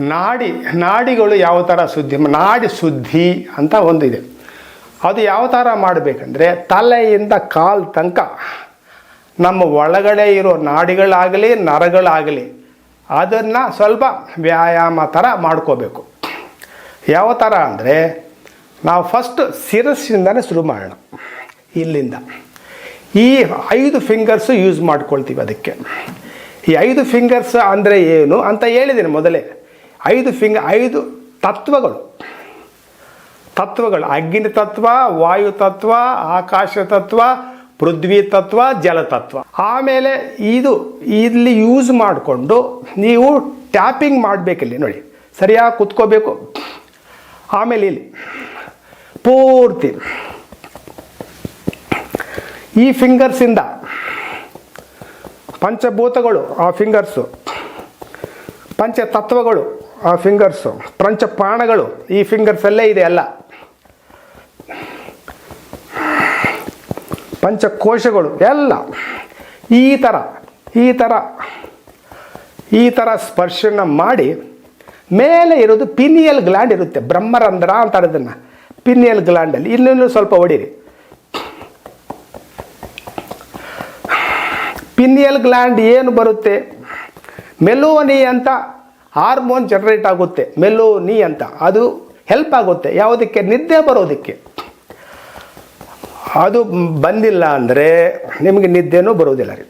ನಾಡಿ, ನಾಡಿಗಳು ಯಾವ ಥರ ಶುದ್ಧಿ ನಾಡಿ ಶುದ್ಧಿ ಅಂತ ಒಂದಿದೆ. ಅದು ಯಾವ ಥರ ಮಾಡಬೇಕಂದ್ರೆ ತಲೆಯಿಂದ ಕಾಲು ತನಕ ನಮ್ಮ ಒಳಗಡೆ ಇರೋ ನಾಡಿಗಳಾಗಲಿ, ನರಗಳಾಗಲಿ ಅದನ್ನು ಸ್ವಲ್ಪ ವ್ಯಾಯಾಮ ಥರ ಮಾಡ್ಕೋಬೇಕು. ಯಾವ ಥರ ಅಂದರೆ ನಾವು ಫಸ್ಟ್ ಶಿರಸ್ಸಿಂದನೇ ಶುರು ಮಾಡೋಣ. ಇಲ್ಲಿಂದ. ಈ ಐದು ಫಿಂಗರ್ಸು ಯೂಸ್ ಮಾಡ್ಕೊಳ್ತೀವಿ ಅದಕ್ಕೆ. ಈ ಐದು ಫಿಂಗರ್ಸ್ ಅಂದರೆ ಏನು ಅಂತ ಹೇಳಿದ್ದೀನಿ ಮೊದಲೇ. ಐದು ಫಿಂಗ, ಐದು ತತ್ವಗಳು. ತತ್ವಗಳು, ಅಗ್ನಿ ತತ್ವ, ವಾಯು ತತ್ವ, ಆಕಾಶ ತತ್ವ, ಪೃಥ್ವಿ ತತ್ವ ಜಲತತ್ವ ಆಮೇಲೆ ಇದು ಇಲ್ಲಿ ಯೂಸ್ ಮಾಡಿಕೊಂಡು ನೀವು ಟ್ಯಾಪಿಂಗ್ ಮಾಡಬೇಕಿಲ್ಲಿ, ನೋಡಿ. ಸರಿಯಾಗಿ ಕುತ್ಕೋಬೇಕು. ಆಮೇಲೆ ಇಲ್ಲಿ ಪೂರ್ತಿ. ಈ ಫಿಂಗರ್ಸಿಂದ ಪಂಚಭೂತಗಳು, ಆ ಫಿಂಗರ್ಸು ಪಂಚತತ್ವಗಳು ಆ ಫಿಂಗರ್ಸು ಪಾಣಗಳು, ಈ ಫಿಂಗರ್ಸಲ್ಲೇ ಇದೆ ಅಲ್ಲ ಪಂಚಕೋಶಗಳು ಎಲ್ಲ. ಈ ಥರ ಈ ಥರ ಈ ಥರ ಸ್ಪರ್ಶನ ಮಾಡಿ, ಮೇಲೆ ಇರೋದು ಪಿನಿಯಲ್ ಗ್ಲ್ಯಾಂಡ್ ಇರುತ್ತೆ, ಬ್ರಹ್ಮರಂಧ್ರ ಅಂತಾರೆ ಅದನ್ನು ಪಿನಿಯಲ್ ಗ್ಲ್ಯಾಂಡಲ್ಲಿ ಇನ್ನೂ ಸ್ವಲ್ಪ ಹೊಡೀರಿ ಪಿನಿಯಲ್ ಗ್ಲ್ಯಾಂಡ್ ಏನು ಬರುತ್ತೆ? ಮೆಲೋನಿ ಅಂತ ಹಾರ್ಮೋನ್ ಜನರೇಟ್ ಆಗುತ್ತೆ. ಮೆಲೋನಿ ಅಂತ. ಅದು ಹೆಲ್ಪ್ ಆಗುತ್ತೆ. ಯಾವುದಕ್ಕೆ? ನಿದ್ದೆ ಬರೋದಕ್ಕೆ. ಅದು ಬಂದಿಲ್ಲ ಅಂದರೆ ನಿಮಗೆ ನಿದ್ದೆನೂ ಬರೋದಿಲ್ಲ ರೀ.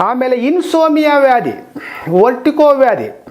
ಆಮೇಲೆ ಇನ್ಸೋಮಿಯಾ ವ್ಯಾಧಿ ವರ್ಟಿಕೋ ವ್ಯಾಧಿ.